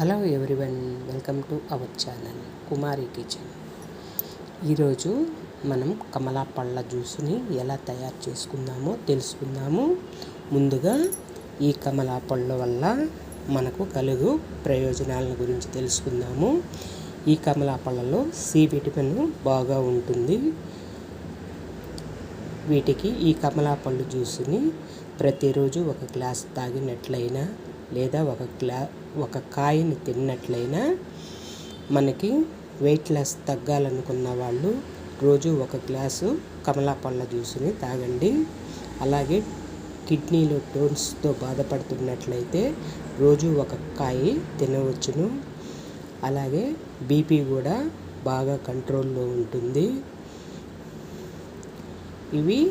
Hello everyone welcome to our channel Kumari kitchen. ఈరోజు మనం కమలా పళ్ళ జ్యూస్ని ఎలా తయారు చేసుకుందామో తెలుసుకుందాము. ముందుగా ఈ కమలా పళ్ళ వల్ల మనకు కలుగు ప్రయోజనాల గురించి తెలుసుకుందాము. ఈ కమలా పళ్ళలో సి విటమిన్ బాగా ఉంటుంది. వీటికి ఈ కమలా పళ్ళు జ్యూస్ని ప్రతిరోజు ఒక గ్లాస్ తాగినట్లయినా లేదా ఒక గ్లా ఒక కాయని తిన్నట్లయినా మనకి వెయిట్ లాస్ తగ్గాలనుకున్న వాళ్ళు రోజు ఒక గ్లాసు కమలా పళ్ళ జ్యూస్ని తాగండి. అలాగే కిడ్నీలో టోన్స్తో బాధపడుతున్నట్లయితే రోజు ఒక కాయ తినవచ్చును. అలాగే బీపీ కూడా బాగా కంట్రోల్లో ఉంటుంది. ఇవి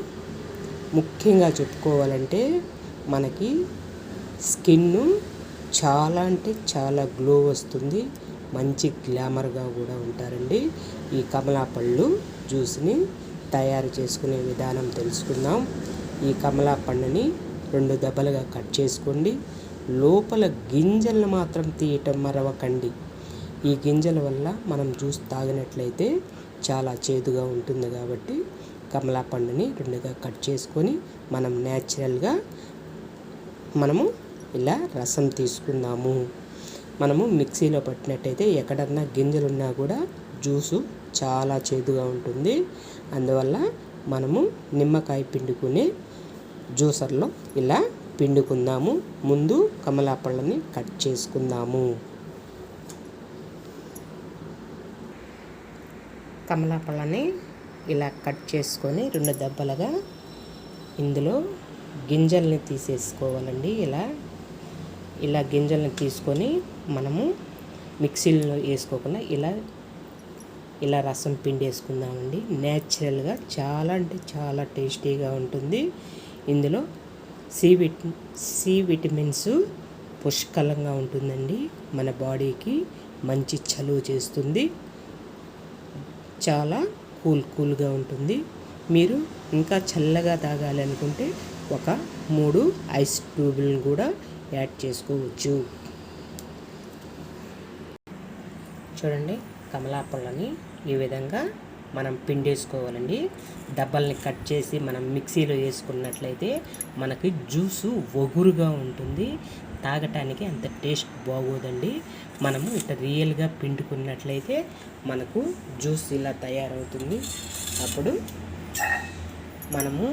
ముఖ్యంగా చెప్పుకోవాలంటే మనకి స్కిన్ చాలా అంటే చాలా గ్లో వస్తుంది. మంచి గ్లామర్గా కూడా ఉంటారండి. ఈ కమలా పళ్ళు జ్యూస్ని తయారు చేసుకునే విధానం తెలుసుకుందాం. ఈ కమలా పండుని రెండు దెబ్బలుగా కట్ చేసుకోండి. లోపల గింజలను మాత్రం తీయటం మరవకండి. ఈ గింజల వల్ల మనం జ్యూస్ తాగినట్లయితే చాలా చేదుగా ఉంటుంది కాబట్టి కమలా పండుని రెండుగా కట్ చేసుకొని మనం న్యాచురల్గా మనము ఇలా రసం తీసుకుందాము. మనము మిక్సీలో పట్టినట్టయితే ఎక్కడన్నా గింజలున్నా కూడా జ్యూసు చాలా చేదుగా ఉంటుంది. అందువల్ల మనము నిమ్మకాయ పిండుకునే జ్యూసర్లో ఇలా పిండుకుందాము. ముందు కమలాపళ్ళని కట్ చేసుకుందాము. కమలాపళ్ళని ఇలా కట్ చేసుకొని రెండు దెబ్బలుగా ఇందులో గింజల్ని తీసేసుకోవాలండి. ఇలా ఇలా గింజలను తీసుకొని మనము మిక్సీలో వేసుకోకుండా ఇలా ఇలా రసం పిండి వేసుకుందామండి. న్యాచురల్గా చాలా అంటే చాలా టేస్టీగా ఉంటుంది. ఇందులో సి విట్ సి విటమిన్స్ పుష్కలంగా ఉంటుందండి. మన బాడీకి మంచి చలువ చేస్తుంది. చాలా కూల్ కూల్గా ఉంటుంది. మీరు ఇంకా చల్లగా తాగాలి అనుకుంటే ఒక మూడు ఐస్ ట్యూబులను కూడా యాడ్ చేసుకోవచ్చు. చూడండి కమలాపళ్ళని ఈ విధంగా మనం పిండేసుకోవాలండి డబ్బల్ని కట్ చేసి మనం మిక్సీలో వేసుకున్నట్లయితే మనకి జ్యూసు ఒగురుగా ఉంటుంది. తాగటానికి అంత టేస్ట్ బాగోదండి. మనము ఇట్లా రియల్గా పిండుకున్నట్లయితే మనకు జ్యూస్ ఇలా తయారవుతుంది. అప్పుడు మనము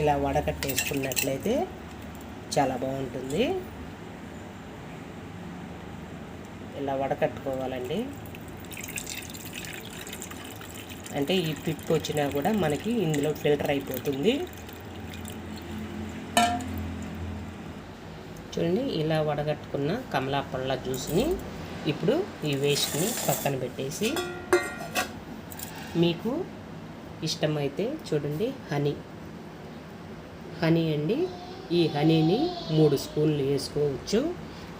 ఇలా వడకట్టేసుకున్నట్లయితే చాలా బాగుంటుంది. ఇలా వడకట్టుకోవాలండి. అంటే ఈ పిప్ వచ్చినా కూడా మనకి ఇందులో ఫిల్టర్ అయిపోతుంది. చూడండి ఇలా వడగట్టుకున్న కమలా పళ్ళ జ్యూస్ని ఇప్పుడు ఈ వేస్ట్ని పక్కన పెట్టేసి మీకు ఇష్టమైతే చూడండి హనీ. హనీ అండి. ఈ హనీని మూడు స్పూన్లు వేసుకోవచ్చు.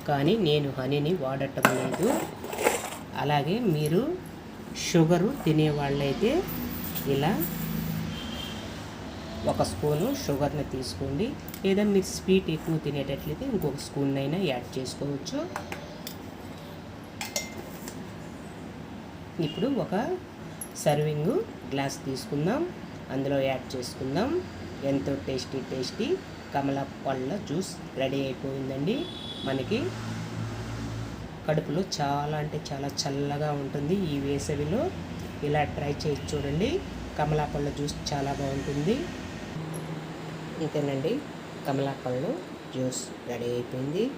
కానీ నేను హనీని వాడటం లేదు. అలాగే మీరు షుగరు తినేవాళ్ళైతే ఇలా ఒక స్పూను షుగర్ని తీసుకోండి. లేదా మీరు స్వీట్ ఎక్కువ తినేటట్లయితే ఇంకొక స్పూన్ అయినా యాడ్ చేసుకోవచ్చు. ఇప్పుడు ఒక సర్వింగ్ గ్లాస్ తీసుకుందాం. అందులో యాడ్ చేసుకుందాం. ఎంతో టేస్టీ టేస్టీ కమల పళ్ళ జ్యూస్ రెడీ అయిపోయిందండి. మనకి కడుపులో చాలా అంటే చాలా చల్లగా ఉంటుంది ఈ వేసవిలో. ఇలా ట్రై చేసి చూడండి. కమలాపళ్ళ జ్యూస్ చాలా బాగుంటుంది. ఇంతేనండి. కమలాపళ్ళు జ్యూస్ రెడీ అయిపోయింది.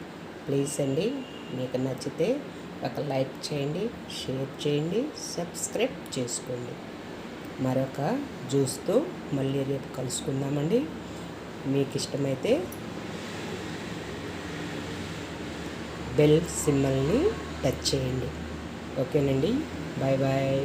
ప్లీజ్ అండి మీకు నచ్చితే ఒక లైక్ చేయండి షేర్ చేయండి సబ్స్క్రైబ్ చేసుకోండి. మరొక జ్యూస్తో మళ్ళీ రేపు కలుసుకుందామండి. మీకు ఇష్టమైతే బెల్ సిమ్మల్ని టచ్ చేయండి. ఓకేనండి. Bye bye